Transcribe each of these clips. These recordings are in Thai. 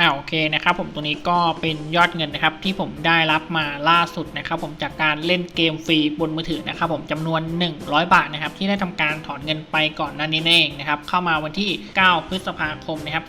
อ่าโอเคนะครับผมตัวนี้ก็เป็นยอดเงินนะครับที่ผมได้รับมาล่าสุดนะครับผมจากการเล่นเกมฟรีบนมือถือนะครับผมจำนวน 100 บาทนะครับที่ได้ทำการถอนเงินไปก่อนน้านี้นั่นเองนะครับเข้ามาวันที่ 9 พฤษภาคมนะครับ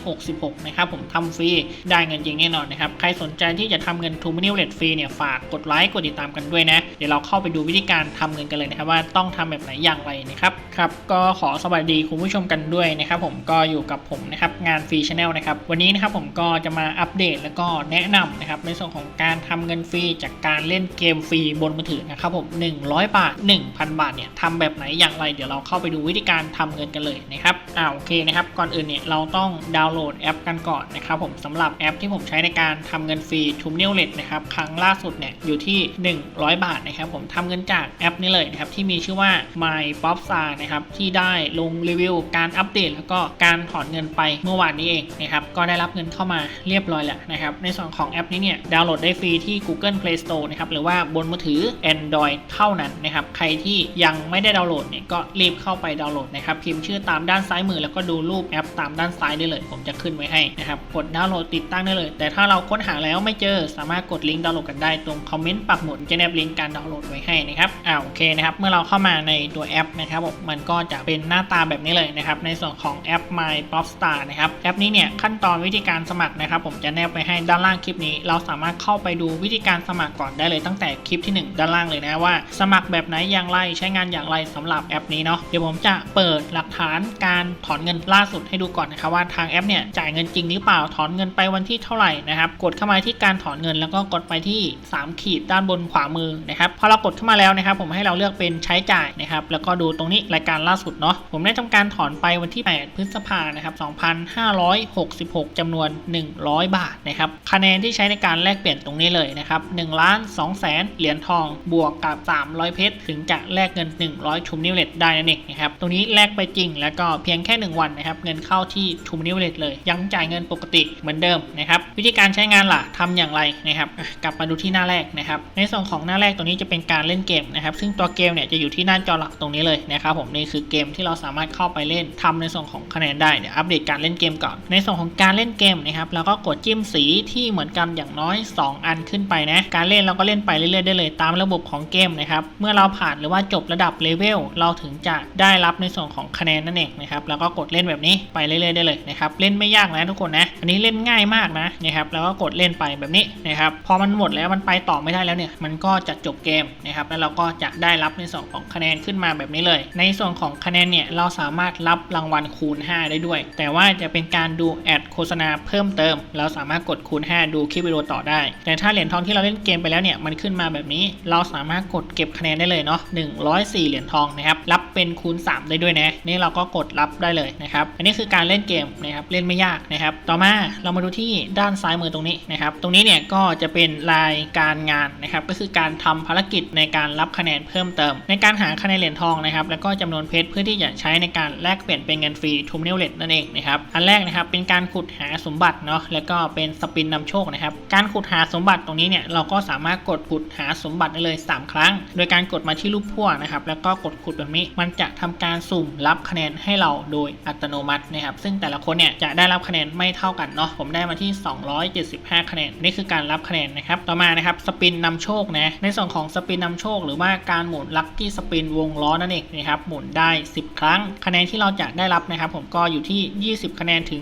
2566 นะครับผมทำฟรีได้เงินจริงแน่นอนนะครับใครสนใจที่จะทำเงินทูมินิเลตฟรีเนี่ยฝากกดไลค์กดติดตามกันด้วยนะเดี๋ยวเราเข้าไปดูวิธีการทำเงินกันเลยนะครับว่าต้องทำแบบไหนอย่างไรนะครับครับก็ขอสวัสดีคุณผู้ชมกันด้วยนะครับผมก็อยู่กับผมนะครับงานฟรีชาแนลนะครับวันนี้นะครับผมก็จะมาอัปเดตแล้วก็แนะนำนะครับในส่วนของการทำเงินฟรีจากการเล่นเกมฟรีบนมือถือนะครับผม100 บาท 1,000 บาทเนี่ยทำแบบไหนอย่างไรเดี๋ยวเราเข้าไปดูวิธีการทำเงินกันเลยนะครับอ่าโอเคนะครับก่อนอื่นเนี่ยเราต้องดาวน์โหลดแอปกันก่อนนะครับผมสำหรับแอปที่ผมใช้ในการทำเงินฟรีทูมเนลเลตนะครับครั้งล่าสุดเนี่ยอยู่ที่ 100 บาทนะครับผมทำเงินจากแอปนี้เลยนะครับที่มีชื่อว่า My p o p s a นะครับที่ได้ลงรีวิวการอัปเดต แล้วก็การถอนเงินไปเมื่อวานนี้เองนะครับก็ได้รับเงินเข้ามาเรียบร้อยแล้วนะครับ ในส่วนของแอปนี้เนี่ยดาวน์โหลดได้ฟรีที่ Google Play Store นะครับหรือว่าบนมือถือ Android เท่านั้นนะครับใครที่ยังไม่ได้ดาวน์โหลดเนี่ยก็รีบเข้าไปดาวน์โหลดนะครับพิมพ์ชื่อตามด้านซ้ายมือแล้วก็ดูรูปแอปตามด้านซ้ายได้เลย ผมจะขึ้นไว้ให้นะครับกดดาวน์โหลดติดตั้งได้เลย แต่ถ้าเราค้นหาแล้วไม่เจอสามารถกดลิงก์ดาวน์โหลดกันได้ตรงคอมเมนต์ปักหมุดจะแนบลิงก์การดาวน์โหลดไว้ให้นะครับอ่าโอเคนะครับเมื่อเราเข้ามาในตัวแอปนะครับมมันก็จะเป็นหน้าตาแบบนี้เลยนะครับในส่วนของแอป My Pop Star นะครับแอปนี้เนี่ยขั้นตอนวิธีการสมัครนะครับ ผมจะแนบไปให้ด้านล่างคลิปนี้ เราสามารถเข้าไปดูวิธีการสมัครก่อนได้เลยตั้งแต่คลิปที่ 1 ด้านล่างเลยนะว่า สมัครแบบไหนอย่างไรใช้งานอย่างไรสำหรับแอปนี้เนาะเดี๋ยวผมจะเปิดหลักฐานการถอนเงินล่าสุดให้ดูก่อนนะครับว่าทางแอปเนี่ยจ่ายเงินจริงหรือเปล่าถอนเงินไปวันที่เท่าไหร่นะครับกดเข้ามาที่การถอนเงินแล้วก็กดไปที่ 3 ขีดด้านบนขวามือนะครับพอเรากดเข้ามาแล้วนะครับผมให้เราเลือกเป็นใช้จ่ายนะครับแล้วก็ดูตรงนี้รายการล่าสุดเนาะผมได้ทำการถอนไปวันที่ 8 พฤษภานะครับ2566จำนวน 100 บาทนะครับคะแนนที่ใช้ในการแลกเปลี่ยนตรงนี้เลยนะครับ1ล้าน2แสนเหรียญทองบวกกับ 300 เพชรถึงจะแลกเงิน 100 ชุมนิวเลตได้นั่นเองนะครับตรงนี้แลกไปจริงแล้วก็เพียงแค่ 1 วันนะครับเงินเข้าที่ชุมนิวเลตเลย ยังจ่ายเงินปกติเหมือนเดิมนะครับวิธีการใช้งานล่ะทำอย่างไรนะครับกลับมาดูที่หน้าแรกนะครับในส่วนของหน้าแรกตรงนี้จะเป็นการเล่นเกมนะครับซึ่งตัวเกมเนี่ยจะอยู่ที่หน้าจอหลักตรงนี้เลยนะครับผมนี่คือเกมที่เราสามารถเข้าไปเล่นทำในส่วนของคะแนนได้เดี๋ยวอัปเดตการเล่นเกมก่อนในส่วนของการเล่นเกมนะครับเราก็กดจิ้มสีที่เหมือนกันอย่างน้อย 2 อันขึ้นไปนะการเล่นเราก็เล่นไปเรื่อยๆได้เลยตามระบบของเกมนะครับเมื่อเราผ่านหรือว่าจบระดับเลเวลเราถึงจะได้รับในส่วนของคะแนนนั่นเองนะครับแล้วก็กดเล่นแบบนี้ไปเรื่อยๆได้เลยนะครับเล่นไม่ยากนะทุกคนนะอันนี้เล่นง่ายมากนะนะครับแล้วก็กดเล่นไปแบบนี้นะครับพอมันหมดแล้วมันไปต่อไม่ได้แล้วเนี่ยมันก็จะจบเกมนะครับแล้วเราก็จะได้รับในส่วนของคะแนนขึ้นมาแบบนี้เลย ในส่วนของคะแนนเนี่ยเราสามารถรับรางวัลคูณ 5 ได้ด้วย แต่ว่าจะเป็นการดูแอดโฆษณาเพิ่มเติม เราสามารถกดคูณ 5 ดูคลิปวิดีโอต่อได้ แต่ถ้าเหรียญทองที่เราเล่นเกมไปแล้วเนี่ยมันขึ้นมาแบบนี้ เราสามารถกดเก็บคะแนนได้เลยเนาะ104 เหรียญทองนะครับ รับเป็นคูณ 3 ได้ด้วยนะ นี่เราก็กดรับได้เลยนะครับ อันนี้คือการเล่นเกมนะครับเล่นไม่ยากนะครับ ต่อมาเรามาดูที่ด้านซ้ายมือตรงนี้นะครับ ตรงนี้เนี่ยก็จะเป็นรายการงานนะครับ ก็คือการทำภารกิจในการรับคะแนนเพิ่มเติม ในการหาคะแนนเหรียญทองนะครับ แล้วก็จำนวนเพชรเพื่อที่จะใช้ในการแลกเปลี่ยนเป็นเงินฟรีทูมเนลเลตนั่นเองนะครับ อันแรกนะครับเป็นการขุดหาสมบัติเนาะแล้วก็เป็นสปินนำโชคนะครับการขุดหาสมบัติตรงนี้เนี่ยเราก็สามารถกดขุดหาสมบัติได้เลย 3 ครั้ง โดยการกดมาที่รูปพ่วนะครับแล้วก็กดขุดแบบนี้มันจะทำการสุ่มรับคะแนนให้เราโดยอัตโนมัตินะครับซึ่งแต่ละคนเนี่ยจะได้รับคะแนนไม่เท่ากันเนาะผมได้มาที่ 275 คะแนนนี่คือการรับคะแนนนะครับต่อมานะครับสปินนำโชคนะในส่วนของสปินนำโชค หรือว่าการหมุนลัคกี้สปินวงล้อนั่นเองนะครับหมุนได้ 10 ครั้ง คะแนนที่เราจะได้รับนะครับผมก็อยู่ที่ 20 คะแนนถึง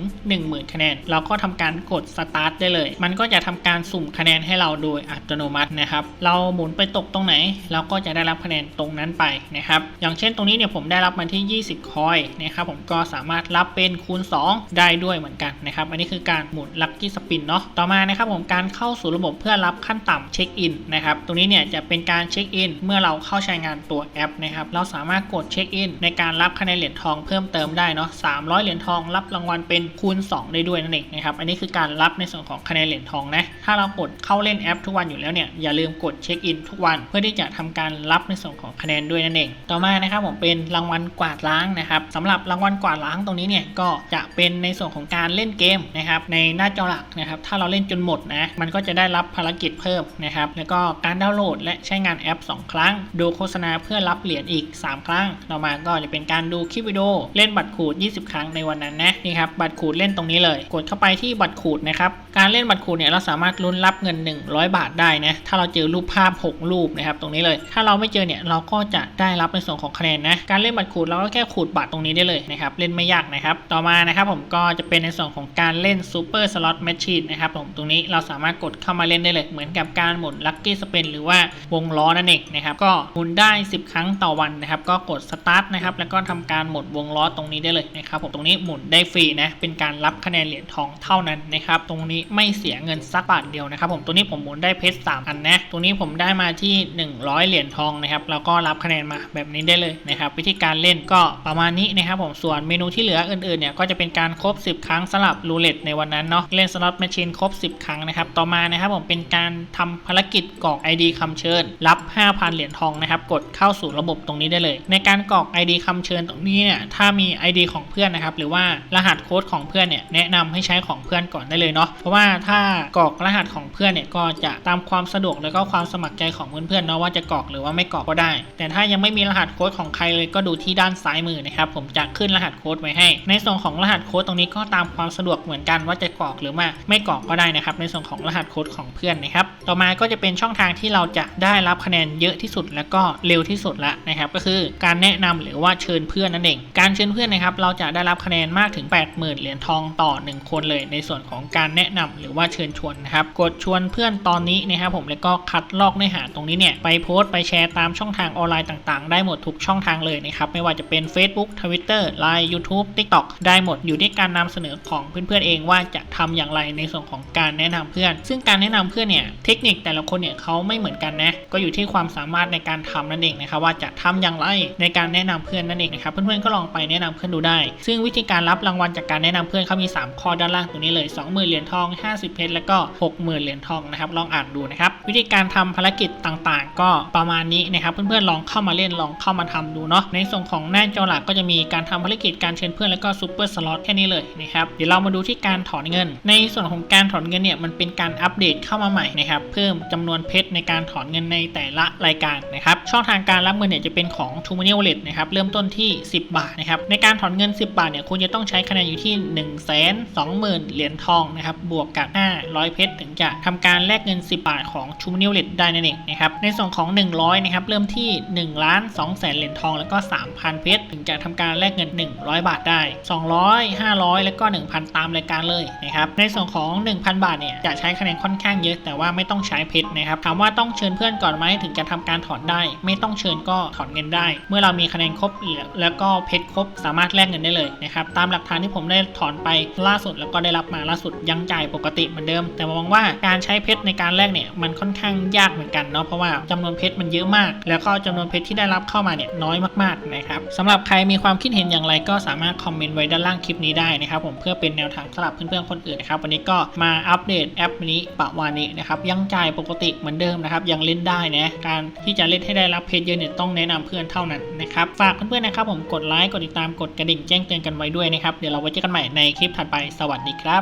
10,000 คะแนน เราก็ทำการกดสตาร์ทได้เลย มันก็จะทำการสุ่มคะแนนให้เราโดยอัตโนมัตินะครับ เราหมุนไปตกตรงไหน เราก็จะได้รับคะแนนตรงนั้นไปนะครับ อย่างเช่นตรงนี้เนี่ยผมได้รับมาที่ 20 คอยนะครับผมก็สามารถรับเป็นคูณ 2 ได้ด้วยเหมือนกันนะครับ อันนี้คือการหมุนลัคกี้สปินเนาะ ต่อมานะครับผมการเข้าสู่ระบบเพื่อรับขั้นต่ำเช็คอินนะครับ ตรงนี้เนี่ยจะเป็นการเช็คอินเมื่อเราเข้าใช้งานตัวแอปนะครับ เราสามารถกดเช็คอินในการรับคะแนนเหรียญทองเพิ่มเติมได้เนาะ300 เหรียญทองรับรางวัลเป็นคูณ 2ได้ด้วยนั่นเองนะครับ อันนี้คือการรับในส่วนของคะแนนเหรียญทองนะ ถ้าเรากดเข้าเล่นแอปทุกวันอยู่แล้วเนี่ย อย่าลืมกดเช็คอินทุกวัน เพื่อที่จะทำการรับในส่วนของคะแนนด้วยนั่นเอง ต่อมานะครับผมเป็นรางวัลกวาดล้างนะครับสำหรับรางวัลกวาดล้างตรงนี้เนี่ยก็จะเป็นในส่วนของการเล่นเกมนะครับในหน้าจอหลักนะครับ ถ้าเราเล่นจนหมดนะ มันก็จะได้รับภารกิจเพิ่มนะครับ แล้วก็การดาวน์โหลดและใช้งานแอป 2 ครั้ง ดูโฆษณาเพื่อรับเหรียญอีก 3 ครั้ง ต่อมาก็จะเป็นการดูคลิปวิดีโอเล่นบัตรขูด 20 ครั้งในวันนั้นนะนี่ครับบัตรขูดเล่นตรงนี้นี้เลย กดเข้าไปที่บัตรขูดนะครับการเล่นบัตรขูดเนี่ยเราสามารถลุ้นรับเงิน 100 บาทได้นะถ้าเราเจอรูปภาพ 6 รูปนะครับตรงนี้เลย ถ้าเราไม่เจอเนี่ยเราก็จะได้รับในส่วนของคะแนนนะการเล่นบัตรขูดเราก็แค่ขูดบัตรตรงนี้ได้เลยนะครับเล่นไม่ยากนะครับต่อมานะครับผมก็จะเป็นในส่วนของการเล่น Super Slot Machine นนะครับผมตรงนี้เราสามารถกดเข้ามาเล่นได้เลย เหมือนกับการหมุน Lucky Spin หรือว่าวงล้อนั่นเองนะครับก็หมุนได้ 10 ครั้งต่อวันนะครับก็กด Start นะครับแล้วก็ทำการหมุนวงล้อตรงนี้ได้เลยนะครับผมตรงนี้หมุนได้ฟรีนะเป็นการรับคะแนนเหรียญทองเท่านั้นนะครับตรงนี้ไม่เสียเงินสักบาทเดียวนะครับผมตัวนี้ผมหมุนได้เพชร3อันนะตรงนี้ผมได้มาที่ 100 เหรียญทองนะครับแล้วก็รับคะแนนมาแบบนี้ได้เลยนะครับวิธีการเล่นก็ประมาณนี้นะครับผมส่วนเมนูที่เหลืออื่นๆเนี่ยก็จะเป็นการครบ 10 ครั้งสลับรูเล็ตในวันนั้นเนาะเล่นสล็อตแมชชีนครบ 10 ครั้งนะครับต่อมานะครับผมเป็นการทำภารกิจกรอก ID คำเชิญ รับ 5,000 เหรียญทองนะครับกดเข้าสู่ระบบตรงนี้ได้เลย ในการกรอก ID คำเชิญตรงนี้เนี่ยถ้ามี ID ของเพื่อนนะครับหรือว่ารหัสโค้ดของเพื่อนเนี่ยแนะนำให้ใช้ของเพื่อนก่อนได้เลยเนาะเพราะว่าถ้ากรอกรหัสของเพื่อนเนี่ยก็จะตามความสะดวกแล้วก็ความสมัครใจของเพื่อนๆเนาะว่าจะกรอกหรือว่าไม่กรอกก็ได้ แต่ถ้ายังไม่มีรหัสโค้ดของใครเลยก็ดูที่ด้านซ้ายมือนะครับผมจะขึ้นรหัสโค้ดไว้ให้ ในส่วนของรหัสโค้ดตรงนี้ก็ตามความสะดวกเหมือนกันว่าจะกรอกหรือว่าไม่กรอกก็ได้นะครับ ในส่วนของรหัสโค้ดของเพื่อนนะครับ ต่อมาก็จะเป็นช่องทางที่เราจะได้รับคะแนนเยอะที่สุดแล้วก็เร็วที่สุดละนะครับ ก็คือการแนะนำหรือว่าเชิญเพื่อนนั่นเอง การเชิญเพื่อนนะครับ เราจะได้รับคะแนนมากถึง 80,000 เหรียญทองต่อ 1 คนเลย ในส่วนของการแนะนำหรือว่าเชิญชวนนะครับ กดชวนเพื่อนตอนนี้นะครับผมแล้วก็คัดลอกเนื้อหาตรงนี้เนี่ยไปโพสต์ไปแชร์ตามช่องทางออนไลน์ต่างๆ ได้หมดทุกช่องทางเลยนะครับไม่ว่าจะเป็น Facebook Twitter Line YouTube TikTok ได้หมดอยู่ที่การนำเสนอของเพื่อนๆเองว่าจะทำอย่างไรในส่วนของการแนะนำเพื่อน ซึ่งการแนะนำเพื่อนเนี่ยเทคนิคแต่ละคนเนี่ยเขาไม่เหมือนกันนะก็อยู่ที่ความสามารถในการทำนั่นเองนะครับว่าจะทำอย่างไรในการแนะนำเพื่อนนั่นเองนะครับเพื่อนๆก็ลองไปแนะนำเพื่อนดูได้ ซึ่งวิธีการรับรางวัลจากการแนะนำเพื่อนเขามี 3 ข้อด้านล่างตรงนี้เลย 20,000เหรียญทอง50 เพชรแล้วก็ 60,000 เหรียญทองนะครับลองอ่านดูนะครับ วิธีการทำภารกิจต่างๆ ก็ประมาณนี้นะครับเพื่อนๆลองเข้ามาเล่นลองเข้ามาทำดูเนาะในส่วนของหน้าจอหลักก็จะมีการทำภารกิจการเชิญเพื่อนแล้วก็ซูเปอร์สล็อตแค่นี้เลยนะครับเดี๋ยวเรามาดูที่การถอนเงิน ในส่วนของการถอนเงินเนี่ยมันเป็นการอัปเดตเข้ามาใหม่นะครับเพิ่มจำนวนเพชรในการถอนเงินในแต่ละรายการนะครับช่องทางการรับเงินเนี่ยจะเป็นของ t o m o n e y Wallet นะครับเริ่มต้นที่ 10 บาทนะครับในการถอนเงิน 10 บาทเนี่ยคุณจะต้องใช้คะแนนอยู่ที่ 1 2 0 0 0 0 เหรียญทองนะครับบวกกับ 500 เพชรถึงจะทำการแลกเงิน 10 บาทของ t o m o n e y Wallet ได้นั่นเองนะครับในส่วนของ 100 นะครับเริ่มที่ 1 ล้าน2แสนเหรียญทองแล้วก็ 3,000 เพชรถึงจะทำการแลกเงิน 100 บาทได้ 200 500 แล้วก็ 1,000 ตามรายการเลยนะครับในส่วนของ 1,000 บาทเนี่ยจะใช้คะแนนค่อนข้างเยอะ แต่ว่าไม่ต้องใช้เพชรนะครับถามว่าต้องเชิญเพื่อนก่อนไหมถึงจะทำการถอนได้ ไม่ต้องเชิญก็ถอนเงินได้ เมื่อเรามีคะแนนครบแล้วก็เพชรครบสามารถแลกเงินได้เลยนะครับตามหลักฐานที่ผมได้ถอนไปล่าสุดแล้วก็ได้รับมาล่าสุดยังจ่ายปกติเหมือนเดิม แต่มองว่าการใช้เพชรในการแลกเนี่ยมันค่อนข้างยากเหมือนกันเนาะเพราะว่าจำนวนเพชรมันเยอะมาก แล้วก็จำนวนเพชรที่ได้รับเข้ามาเนี่ยน้อยมากๆนะครับสำหรับใครมีความคิดเห็นอย่างไรก็สามารถคอมเมนต์ไว้ด้านล่างคลิปนี้ได้นะครับผมเพื่อเป็นแนวทางสำหรับเพื่อนๆคนอื่นนะครับวันนี้ก็มาอัปเดตแอปนี้ปะวานี้นะครับยังจ่ายปกติเหมือนเดิมนะครับยังเล่นได้นะการที่จะเล่นให้ได้รับเพชรเยอะเนี่ยต้องแนะนำเพื่อนเท่านั้นนะครับฝากเพื่อนๆนะครับผมกดไลค์กดติดตามกดกระดิ่งแจ้งเตือนกันไว้ด้วยนะครับเดี๋ยวเราไว้เจอกันใหม่ในคลิปถัดไปสวัสดีครับ